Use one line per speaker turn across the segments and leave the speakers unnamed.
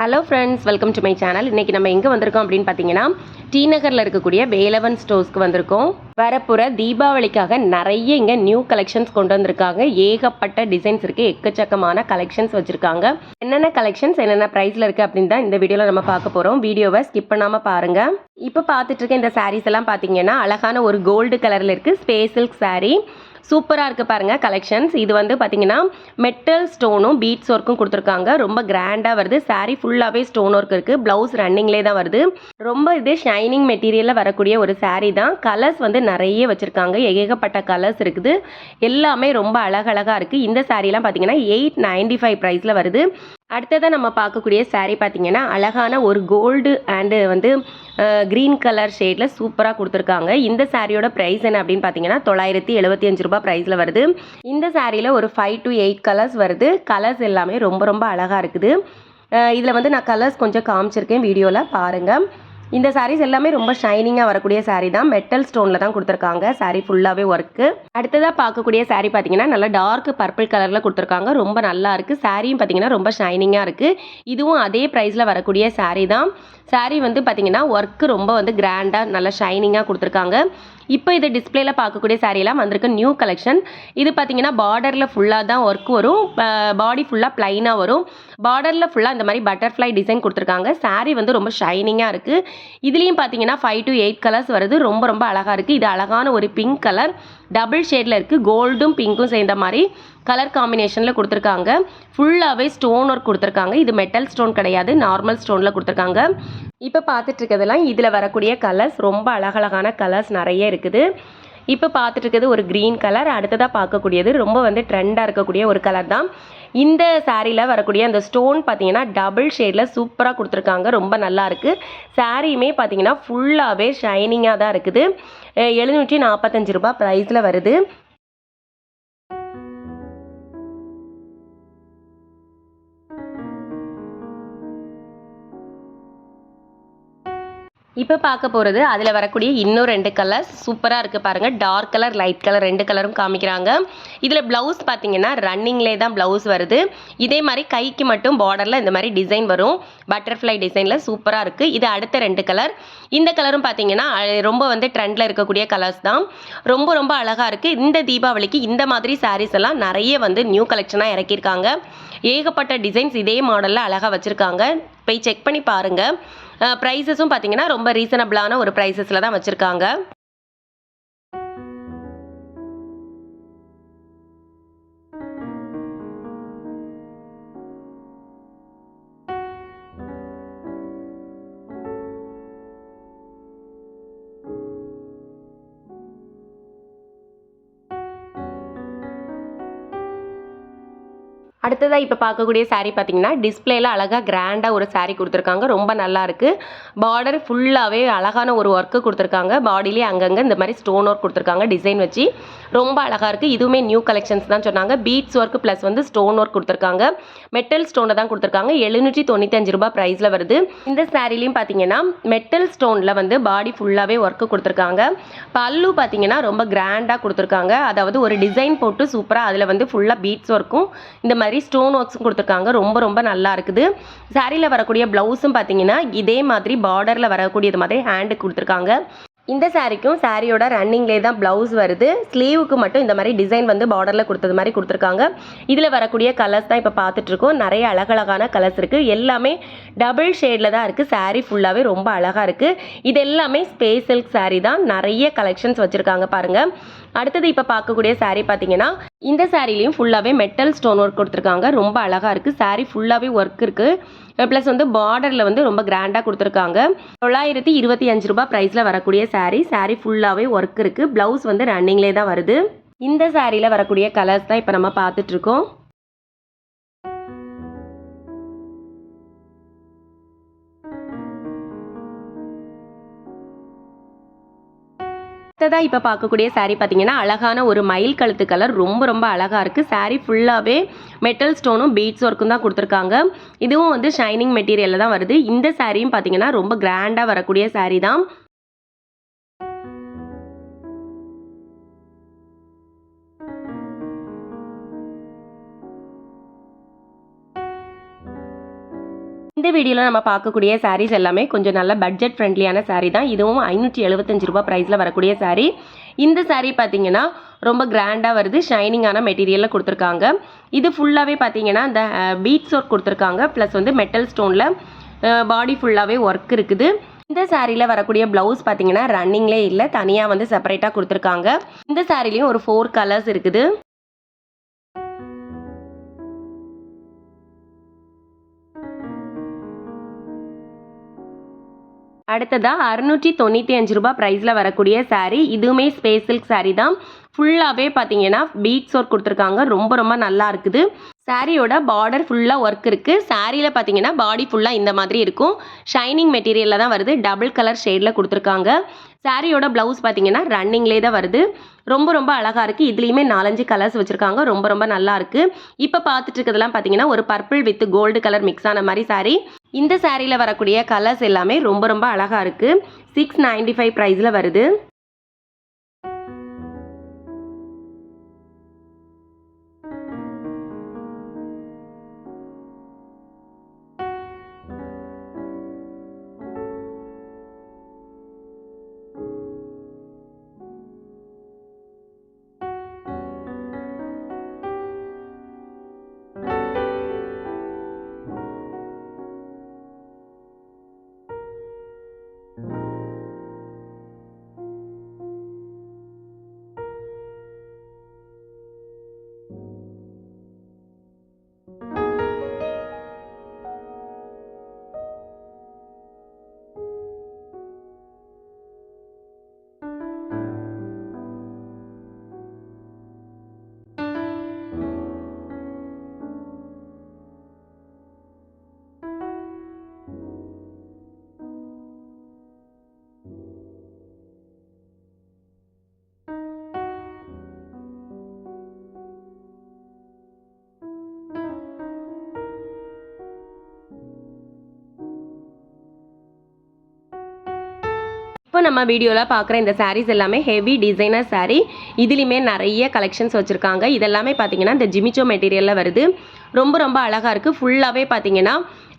Hello friends welcome to my channel இன்றைக்கி நம்ம எங்கே வந்திருக்கோம் அப்படின்னு பார்த்தீங்கன்னா டி நகரில் இருக்கக்கூடிய வேலவன் ஸ்டோர்ஸ்க்கு வந்திருக்கோம். வரப்புற தீபாவளிக்காக நிறைய இங்கே நியூ கலெக்ஷன்ஸ் கொண்டு வந்திருக்காங்க. ஏகப்பட்ட டிசைன்ஸ் இருக்குது எக்கச்சக்கமான கலெக்ஷன்ஸ் வச்சுருக்காங்க. என்னென்ன கலெக்ஷன்ஸ் என்னென்ன ப்ரைஸில் இருக்குது அப்படின்னு தான் இந்த வீடியோவில் நம்ம பார்க்க போகிறோம் வீடியோவை ஸ்கிப் பண்ணாமல் பாருங்கள் இப்போ பார்த்துட்டு இருக்க இந்த சாரீஸ் எல்லாம் பார்த்தீங்கன்னா அழகான ஒரு கோல்டு கலரில் இருக்குது ஸ்பேஸ் சில்க் சாரீ சூப்பராக இருக்குது பாருங்கள் கலெக்ஷன்ஸ் இது வந்து பார்த்தீங்கன்னா மெட்டல் ஸ்டோனும் பீட்ஸ் ஒர்க்கும் கொடுத்துருக்காங்க. ரொம்ப கிராண்டாக வருது. சாரீ ஃபுல்லாகவே ஸ்டோன் ஒர்க் இருக்குது ப்ளவுஸ் ரன்னிங்லேயே தான் வருது. ரொம்ப இது ஷைனிங் மெட்டீரியலில் வரக்கூடிய ஒரு சாரீ தான். கலர்ஸ் வந்து நிறைய வச்சுருக்காங்க. ஏகப்பட்ட கலர்ஸ் இருக்குது. எல்லாமே ரொம்ப அழகழகாக இருக்குது இந்த சாரீலாம் பார்த்தீங்கன்னா எயிட் நைன்டி ஃபைவ் ப்ரைஸில் வருது. அடுத்ததாக நம்ம பார்க்கக்கூடிய சாரீ பார்த்தீங்கன்னா அழகான ஒரு கோல்டு அண்டு வந்து க்ரீன் கலர் ஷேடில் சூப்பராக கொடுத்துருக்காங்க. இந்த சாரியோட ப்ரைஸ் என்ன அப்படின்னு பார்த்தீங்கன்னா தொள்ளாயிரத்தி எழுபத்தி அஞ்சு ரூபாய் ப்ரைஸில் வருது. இந்த சாரியில் ஒரு ஃபைவ் டு எயிட் கலர்ஸ் வருது. கலர்ஸ் எல்லாமே ரொம்ப ரொம்ப அழகாக இருக்குது. இதில் வந்து நான் கலர்ஸ் கொஞ்சம் காமிச்சிருக்கேன் வீடியோவில் பாருங்கள் இந்த சாரீஸ் எல்லாமே ரொம்ப ஷைனிங்காக வரக்கூடிய சாரீ தான். மெட்டல் ஸ்டோனில் தான் கொடுத்துருக்காங்க. சாரீ ஃபுல்லாகவே ஒர்க்கு அடுத்ததாக பார்க்கக்கூடிய சாரீ பார்த்தீங்கன்னா நல்லா டார்க் பர்பிள் கலரில் கொடுத்துருக்காங்க. ரொம்ப நல்லா இருக்குது சாரியும் பார்த்தீங்கன்னா ரொம்ப ஷைனிங்காக இருக்குது இதுவும் அதே ப்ரைஸில் வரக்கூடிய சாரீ தான். சாரீ வந்து பார்த்தீங்கன்னா ஒர்க்கு ரொம்ப வந்து கிராண்டாக நல்லா ஷைனிங்காக கொடுத்துருக்காங்க. இப்போ இது டிஸ்பிளேல பார்க்கக்கூடிய சாரீலாம் வந்திருக்கு. நியூ கலெக்ஷன் இது பார்த்தீங்கன்னா பார்டரில் ஃபுல்லாக தான் ஒர்க் வரும். பாடி ஃபுல்லாக ப்ளைனாக வரும். பார்டரில் ஃபுல்லாக இந்த மாதிரி பட்டர்ஃப்ளை டிசைன் கொடுத்துருக்காங்க. சாரீ வந்து ரொம்ப ஷைனிங்காக இருக்குது இதுலேயும் பார்த்தீங்கன்னா ஃபைவ் டு எயிட் கலர்ஸ் வருது. ரொம்ப ரொம்ப அழகாக இருக்குது இது அழகான ஒரு பிங்க் கலர் டபுள் ஷேடில் இருக்குது கோல்டும் பிங்க்கும் சேர்ந்த மாதிரி கலர் காம்பினேஷனில் கொடுத்துருக்காங்க. ஃபுல்லாகவே ஸ்டோன் ஒர்க் கொடுத்துருக்காங்க. இது மெட்டல் ஸ்டோன் கிடையாது. நார்மல் ஸ்டோனில் கொடுத்துருக்காங்க. இப்போ பார்த்துட்டு இருக்கிறதெல்லாம் இதில் வரக்கூடிய கலர்ஸ் ரொம்ப அழகழகான கலர்ஸ் நிறைய இருக்குது. இப்போ பார்த்துட்டு இருக்கிறது ஒரு க்ரீன் கலர் அடுத்ததாக பார்க்கக்கூடியது ரொம்ப வந்து ட்ரெண்டாக இருக்கக்கூடிய ஒரு கலர் தான். இந்த சாரியில் வரக்கூடிய அந்த ஸ்டோன் பார்த்தீங்கன்னா டபுள் ஷேடில் சூப்பராக கொடுத்துருக்காங்க. ரொம்ப நல்லா இருக்குது சாரியுமே பார்த்தீங்கன்னா ஃபுல்லாகவே ஷைனிங்காக தான் இருக்குது. எழுநூற்றி நாற்பத்தஞ்சு ரூபாய் ப்ரைஸில் வருது. இப்போ பார்க்க போகிறது அதில் வரக்கூடிய இன்னும் ரெண்டு கலர்ஸ் சூப்பராக இருக்குது பாருங்கள் டார்க் கலர் லைட் கலர் ரெண்டு கலரும் காமிக்கிறாங்க. இதில் ப்ளவுஸ் பார்த்தீங்கன்னா ரன்னிங்லே தான் ப்ளவுஸ் வருது. இதே மாதிரி கைக்கு மட்டும் பார்டரில் இந்த மாதிரி டிசைன் வரும். பட்டர்ஃப்ளை டிசைனில் சூப்பராக இருக்குது இது அடுத்த ரெண்டு கலர் இந்த கலரும் பார்த்தீங்கன்னா ரொம்ப வந்து ட்ரெண்டில் இருக்கக்கூடிய கலர்ஸ் தான். ரொம்ப ரொம்ப அழகாக இருக்குது இந்த தீபாவளிக்கு இந்த மாதிரி சாரீஸ் எல்லாம் நிறைய வந்து நியூ கலெக்ஷனாக இறக்கியிருக்காங்க. ஏகப்பட்ட டிசைன்ஸ் இதே மாடலில் அழகாக வச்சுருக்காங்க. போய் செக் பண்ணி பாருங்கள் ப்ரைஸஸும் பார்த்தீங்கன்னா ரொம்ப ரீசனபிளான ஒரு ப்ரைஸஸில் தான் வச்சுருக்காங்க. அடுத்ததாக இப்போ பார்க்கக்கூடிய சாரீ பார்த்தீங்கன்னா டிஸ்பிளேல அழகாக கிராண்டாக ஒரு சாரீ கொடுத்துருக்காங்க. ரொம்ப நல்லா இருக்குது பார்டர் ஃபுல்லாகவே அழகான ஒரு ஒர்க்கு கொடுத்துருக்காங்க. பாடியிலே அங்கங்கே இந்த மாதிரி ஸ்டோன் ஒர்க் கொடுத்துருக்காங்க டிசைன் வச்சு. ரொம்ப அழகாக இருக்குது இதுவுமே நியூ கலெக்ஷன்ஸ் தான் சொன்னாங்க. பீட்ஸ் ஒர்க் ப்ளஸ் வந்து ஸ்டோன் ஒர்க் கொடுத்துருக்காங்க. மெட்டல் ஸ்டோனை தான் கொடுத்துருக்காங்க. எழுநூற்றி தொண்ணூத்தஞ்சு ரூபாய் ப்ரைஸில் வருது. இந்த சாரீலையும் பார்த்தீங்கன்னா மெட்டல் ஸ்டோனில் வந்து பாடி ஃபுல்லாகவே ஒர்க்கு கொடுத்துருக்காங்க. பல்லு பார்த்தீங்கன்னா ரொம்ப கிராண்டாக கொடுத்துருக்காங்க. அதாவது ஒரு டிசைன் போட்டு சூப்பராக அதில் வந்து ஃபுல்லாக பீட்ஸ் ஒர்க்கும் இந்த மாதிரி ஸ்டோன் ஒர்க்ஸும் கொடுத்துருக்காங்க. ரொம்ப ரொம்ப நல்லா இருக்குது. சாரியில் வரக்கூடிய ப்ளவுஸும் பார்த்தீங்கன்னா இதே மாதிரி பார்டரில் வரக்கூடியது மாதிரி ஹேண்டு கொடுத்துருக்காங்க. இந்த சாரிக்கும் சாரியோட ரன்னிங்லே தான் ப்ளவுஸ் வருது. ஸ்லீவுக்கு மட்டும் இந்த மாதிரி டிசைன் வந்து பார்டரில் கொடுத்தது மாதிரி கொடுத்துருக்காங்க. இதில் வரக்கூடிய கலர்ஸ் தான் இப்போ பார்த்துட்ருக்கோம் நிறைய அழகழகான கலர்ஸ் இருக்குது எல்லாமே டபுள் ஷேடில் தான் இருக்குது saree ஃபுல்லாகவே ரொம்ப அழகாக இருக்குது இது எல்லாமே ஸ்பேஸ் சில்க் saree தான். நிறைய கலெக்ஷன்ஸ் வச்சுருக்காங்க பாருங்கள் அடுத்தது இப்போ பார்க்கக்கூடிய saree பார்த்தீங்கன்னா இந்த சாரிலையும் ஃபுல்லாகவே மெட்டல் ஸ்டோன் ஒர்க் கொடுத்துருக்காங்க. ரொம்ப அழகாக இருக்குது saree ஃபுல்லாகவே ஒர்க் இருக்குது ப்ளஸ் வந்து பார்டரில் வந்து ரொம்ப கிராண்டாக கொடுத்துருக்காங்க. தொள்ளாயிரத்தி இருபத்தி அஞ்சு ரூபா ப்ரைஸில் வரக்கூடிய saree saree ஃபுல்லாகவே ஒர்க் இருக்குது ப்ளவுஸ் வந்து ரன்னிங்லேயே தான் வருது. இந்த சாரியில் வரக்கூடிய கலர்ஸ் தான் இப்போ நம்ம பார்த்துட்ருக்கோம் அடுத்ததாக இப்போ பார்க்கக்கூடிய சாரீ பார்த்தீங்கன்னா அழகான ஒரு மயில் கழுத்து கலர் ரொம்ப ரொம்ப அழகாக இருக்குது சாரீ ஃபுல்லாகவே மெட்டல் ஸ்டோனும் பீட்ஸ் ஒர்க்கும் தான் கொடுத்துருக்காங்க. இதுவும் வந்து ஷைனிங் மெட்டீரியலில் தான் வருது. இந்த சாரியும் பார்த்தீங்கன்னா ரொம்ப கிராண்டாக வரக்கூடிய சாரீ தான். இந்த வீடியோவில் நம்ம பார்க்கக்கூடிய சாரீஸ் எல்லாமே கொஞ்சம் நல்ல பட்ஜெட் ஃப்ரெண்ட்லியான சாரீ தான். இதுவும் ஐநூற்றி எழுபத்தஞ்சு ரூபா ப்ரைஸில் வரக்கூடிய சாரீ இந்த சாரீ பார்த்தீங்கன்னா ரொம்ப கிராண்டாக வருது. ஷைனிங்கான மெட்டீரியலில் கொடுத்துருக்காங்க. இது ஃபுல்லாகவே பார்த்தீங்கன்னா இந்த பீட்ஸ் ஒர்க் கொடுத்துருக்காங்க. ப்ளஸ் வந்து மெட்டல் ஸ்டோனில் பாடி ஃபுல்லாகவே ஒர்க் இருக்குது. இந்த சாரியில் வரக்கூடிய ப்ளவுஸ் பார்த்தீங்கன்னா ரன்னிங்லே இல்லை. தனியாக வந்து செப்பரேட்டாக கொடுத்துருக்காங்க. இந்த சாரிலையும் ஒரு ஃபோர் கலர்ஸ் இருக்குது. அடுத்ததாக அறுநூற்றி தொண்ணூற்றி அஞ்சு ரூபாய் ப்ரைஸில் வரக்கூடிய சாரீ இதுவுமே ஸ்பேஸ் சில்க் சாரீ தான். ஃபுல்லாகவே பார்த்தீங்கன்னா பீட்ஸ் ஒர்க் கொடுத்துருக்காங்க. ரொம்ப ரொம்ப நல்லா இருக்குது. சாரியோட பார்டர் ஃபுல்லாக ஒர்க் இருக்குது சாரியில் பார்த்தீங்கன்னா பாடி ஃபுல்லாக இந்த மாதிரி இருக்கும். ஷைனிங் மெட்டீரியலில் தான் வருது. டபுள் கலர் ஷேடில் கொடுத்துருக்காங்க. சாரியோட ப்ளவுஸ் பார்த்தீங்கன்னா ரன்னிங்லே தான் வருது. ரொம்ப ரொம்ப அழகாக இருக்குது இதுலேயுமே நாலஞ்சு கலர்ஸ் வச்சுருக்காங்க. ரொம்ப ரொம்ப நல்லா இருக்குது இப்போ பார்த்துட்டு இருக்கிறதுலாம் பார்த்தீங்கன்னா ஒரு purple with gold colour mix ஆன மாதிரி சாரி இந்த சாரியில் வரக்கூடிய கலர்ஸ் எல்லாமே ரொம்ப ரொம்ப அழகாக இருக்குது சிக்ஸ் நைன்டி ஃபைவ் ப்ரைஸில் வருது. இப்போ நம்ம வீடியோவில் பார்க்குற இந்த சாரீஸ் எல்லாமே ஹெவி டிசைனர் சாரீ இதுலேயுமே நிறைய கலெக்ஷன்ஸ் வச்சுருக்காங்க. இதெல்லாமே பார்த்தீங்கன்னா இந்த ஜிமிச்சோ மெட்டீரியலில் வருது. ரொம்ப ரொம்ப அழகாக இருக்குது ஃபுல்லாகவே பார்த்தீங்கன்னா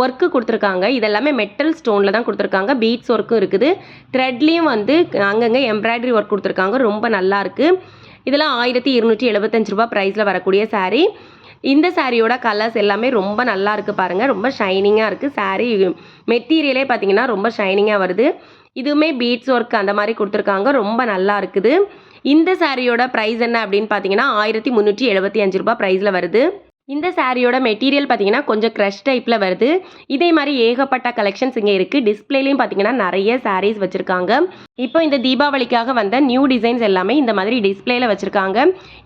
ஒர்க்கு கொடுத்துருக்காங்க. இதெல்லாமே மெட்டல் ஸ்டோனில் தான் கொடுத்துருக்காங்க. பீட்ஸ் ஒர்க்கும் இருக்குது. த்ரெட்லேயும் வந்து அங்கங்கே எம்ப்ராய்டரி ஒர்க் கொடுத்துருக்காங்க. ரொம்ப நல்லா இருக்குது இதெல்லாம் ஆயிரத்தி இருநூற்றி எழுபத்தஞ்சு ரூபா ப்ரைஸில் வரக்கூடிய சாரீ இந்த சாரியோட கலர்ஸ் எல்லாமே ரொம்ப நல்லா இருக்குது பாருங்கள் ரொம்ப ஷைனிங்காக இருக்குது சாரீ மெட்டீரியலே பார்த்தீங்கன்னா ரொம்ப ஷைனிங்காக வருது. இதுவுமே பீட்ஸ் ஒர்க் அந்த மாதிரி கொடுத்துருக்காங்க. ரொம்ப நல்லா இருக்குது. இந்த சாரியோட ப்ரைஸ் என்ன அப்படின்னு பார்த்தீங்கன்னா ஆயிரத்தி முந்நூற்றி எழுபத்தி அஞ்சு ரூபாய் ப்ரைஸில் வருது. இந்த சாரியோட மெட்டீரியல் பார்த்தீங்கன்னா கொஞ்சம் க்ரஷ் டைப்பில் வருது. இதே மாதிரி ஏகப்பட்ட கலெக்ஷன்ஸ் இங்கே இருக்குது டிஸ்பிளேலையும் பார்த்தீங்கன்னா நிறைய சாரீஸ் வச்சுருக்காங்க. இப்போ இந்த தீபாவளிக்காக வந்த நியூ டிசைன்ஸ் எல்லாமே இந்த மாதிரி டிஸ்பிளேல வச்சுருக்காங்க.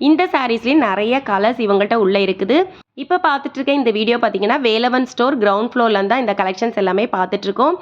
இந்த சாரீஸ்லேயும் நிறைய கலர்ஸ் இவங்கள்ட்ட உள்ளே இருக்குது. இப்போ பார்த்துட்டு இருக்க இந்த வீடியோ பார்த்தீங்கன்னா வேலவன் ஸ்டோர் கிரவுண்ட் ஃப்ளோர்லேருந்து தான் இந்த கலெக்ஷன்ஸ் எல்லாமே பார்த்துட்ருக்கோம்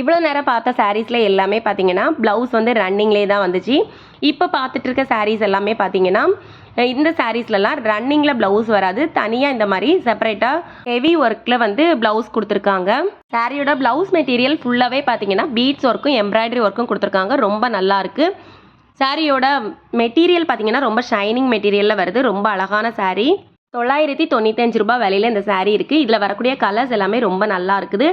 இவ்வளோ நேரம் பார்த்த சாரீஸில் எல்லாமே பார்த்தீங்கன்னா ப்ளவுஸ் வந்து ரன்னிங்லேயே தான் வந்துச்சு. இப்போ பார்த்துட்டு இருக்க சாரீஸ் எல்லாமே பார்த்தீங்கன்னா இந்த சாரீஸ்லலாம் ரன்னிங்கில் ப்ளவுஸ் வராது. தனியாக இந்த மாதிரி செப்பரேட்டாக ஹெவி ஒர்க்கில் வந்து ப்ளவுஸ் கொடுத்துருக்காங்க. சாரியோட ப்ளவுஸ் மெட்டீரியல் ஃபுல்லாகவே பார்த்தீங்கன்னா பீட்ஸ் ஒர்க்கும் எம்ப்ராய்டரி ஒர்க்கும் கொடுத்துருக்காங்க. ரொம்ப நல்லா இருக்குது சாரியோட மெட்டீரியல் பார்த்தீங்கன்னா ரொம்ப ஷைனிங் மெட்டீரியலில் வருது. ரொம்ப அழகான சாரீ தொள்ளாயிரத்தி தொண்ணூத்தஞ்சு ரூபாய் விலையில இந்த சாரீ இருக்குது இதில் வரக்கூடிய கலர்ஸ் எல்லாமே ரொம்ப நல்லா இருக்குது.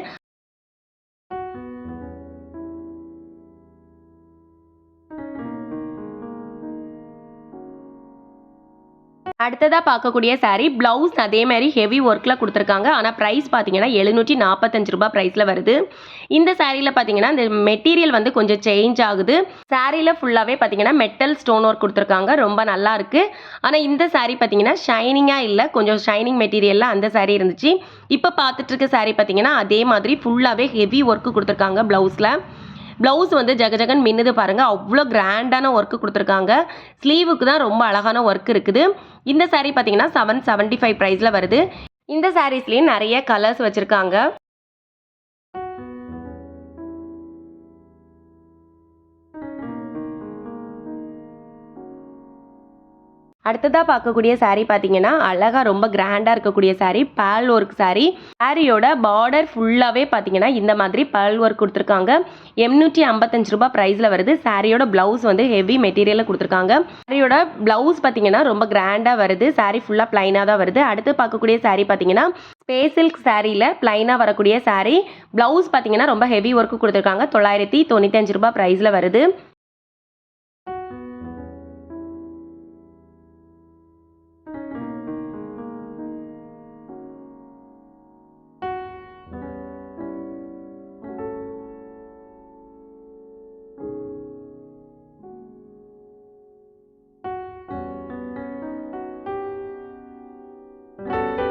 அடுத்ததாக பார்க்கக்கூடிய சாரீ ப்ளவுஸ் அதே மாதிரி ஹெவி ஒர்க்கில் கொடுத்துருக்காங்க. ஆனால் ப்ரைஸ் பார்த்தீங்கன்னா எழுநூற்றி நாற்பத்தஞ்சு ரூபாய் ப்ரைஸில் வருது. இந்த சாரியில் பார்த்தீங்கன்னா இந்த மெட்டீரியல் வந்து கொஞ்சம் சேஞ்ச் ஆகுது. சாரியில் ஃபுல்லாகவே பார்த்தீங்கன்னா மெட்டல் ஸ்டோன் ஒர்க் கொடுத்துருக்காங்க. ரொம்ப நல்லா இருக்குது ஆனால் இந்த சாரீ பார்த்தீங்கன்னா ஷைனிங்காக இல்லை. கொஞ்சம் ஷைனிங் மெட்டீரியலில் அந்த சாரீ இருந்துச்சு. இப்போ பார்த்துட்டு இருக்க சாரீ பார்த்தீங்கன்னா அதே மாதிரி ஃபுல்லாகவே ஹெவி ஒர்க்கு கொடுத்துருக்காங்க ப்ளவுஸில் ப்ளவுஸ் வந்து ஜெக ஜெகன் மின்னுது பாருங்கள் அவ்வளோ கிராண்டான ஒர்க்கு கொடுத்துருக்காங்க. ஸ்லீவுக்கு தான் ரொம்ப அழகான ஒர்க் இருக்குது. இந்த சாரீ பார்த்தீங்கன்னா செவன் செவன்ட்டி ஃபைவ் ப்ரைஸில் வருது. இந்த சாரீஸ்லேயும் நிறைய கலர்ஸ் வச்சுருக்காங்க. அடுத்ததாக பார்க்கக்கூடிய சாரீ பார்த்தீங்கன்னா அழகாக ரொம்ப கிராண்டாக இருக்கக்கூடிய சாரீ பேல் ஒர்க் சாரீ சாரியோட பார்டர் ஃபுல்லாகவே பார்த்தீங்கன்னா இந்த மாதிரி பேல் ஒர்க் கொடுத்துருக்காங்க. எண்ணூற்றி ஐம்பத்தஞ்சு ரூபாய் ப்ரைஸில் வருது. சாரியோட ப்ளவுஸ் வந்து ஹெவி மெட்டீரியலில் கொடுத்துருக்காங்க. சாரியோட ப்ளவுஸ் பார்த்தீங்கன்னா ரொம்ப கிராண்டாக வருது. சாரீ ஃபுல்லாக ப்ளைனாக தான் வருது. அடுத்து பார்க்கக்கூடிய சாரீ பார்த்தீங்கன்னா ஸ்பேசில்க் சாரியில் ப்ளைனாக வரக்கூடிய சாரீ ப்ளவுஸ் பார்த்தீங்கன்னா ரொம்ப ஹெவி ஒர்க்கு கொடுத்துருக்காங்க. தொள்ளாயிரத்தி தொண்ணூத்தஞ்சு ரூபாய் ப்ரைஸில் வருது.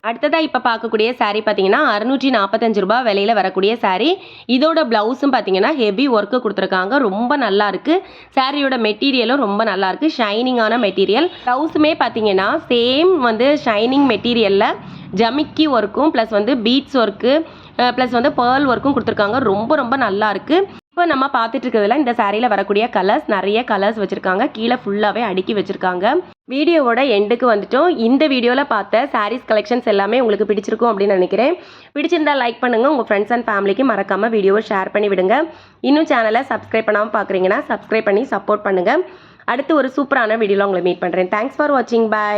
அடுத்ததாக இப்போ பார்க்கக்கூடிய சாரீ பார்த்தீங்கன்னா அறுநூற்றி நாற்பத்தஞ்சு ரூபாய் விலையில் வரக்கூடிய சாரீ இதோட ப்ளவுஸும் பார்த்தீங்கன்னா ஹெவி ஒர்க்கு கொடுத்துருக்காங்க. ரொம்ப நல்லா இருக்கு. சாரியோட மெட்டீரியலும் ரொம்ப நல்லா இருக்கு. ஷைனிங்கான மெட்டீரியல் ப்ளவுஸுமே பார்த்தீங்கன்னா சேம் வந்து ஷைனிங் மெட்டீரியலில் ஜமிக்கி ஒர்க்கும் ப்ளஸ் வந்து பீட்ஸ் ஒர்க்கு ப்ளஸ் வந்து பேர்ல் ஒர்க்கும் கொடுத்துருக்காங்க. ரொம்ப ரொம்ப நல்லா இருக்குது இப்போ நம்ம பார்த்துட்டு இருக்கிறதுல இந்த சாரியில் வரக்கூடிய கலர்ஸ் நிறைய கலர்ஸ் வச்சுருக்காங்க. கீழே ஃபுல்லாகவே அடுக்கி வச்சுருக்காங்க. வீடியோவோட எண்டுக்கு வந்துட்டோம். இந்த வீடியோவில் பார்த்த சாரீஸ் கலெக்ஷன்ஸ் எல்லாமே உங்களுக்கு பிடிச்சிருக்கும் அப்படின்னு நினைக்கிறேன். பிடிச்சிருந்தா லைக் பண்ணுங்கள் உங்கள் ஃப்ரெண்ட்ஸ் அண்ட் ஃபேமிலிக்கு மறக்காமல் வீடியோவை ஷேர் பண்ணி விடுங்க. இன்னும் சேனலை சப்ஸ்கிரைப் பண்ணாமல் பார்க்குறீங்கன்னா சப்ஸ்கிரைப் பண்ணி சப்போர்ட் பண்ணுங்கள் அடுத்து ஒரு சூப்பரான வீடியோவில் உங்களை மீட் பண்ணுறேன் தேங்க்ஸ் ஃபார் வாட்சிங் பை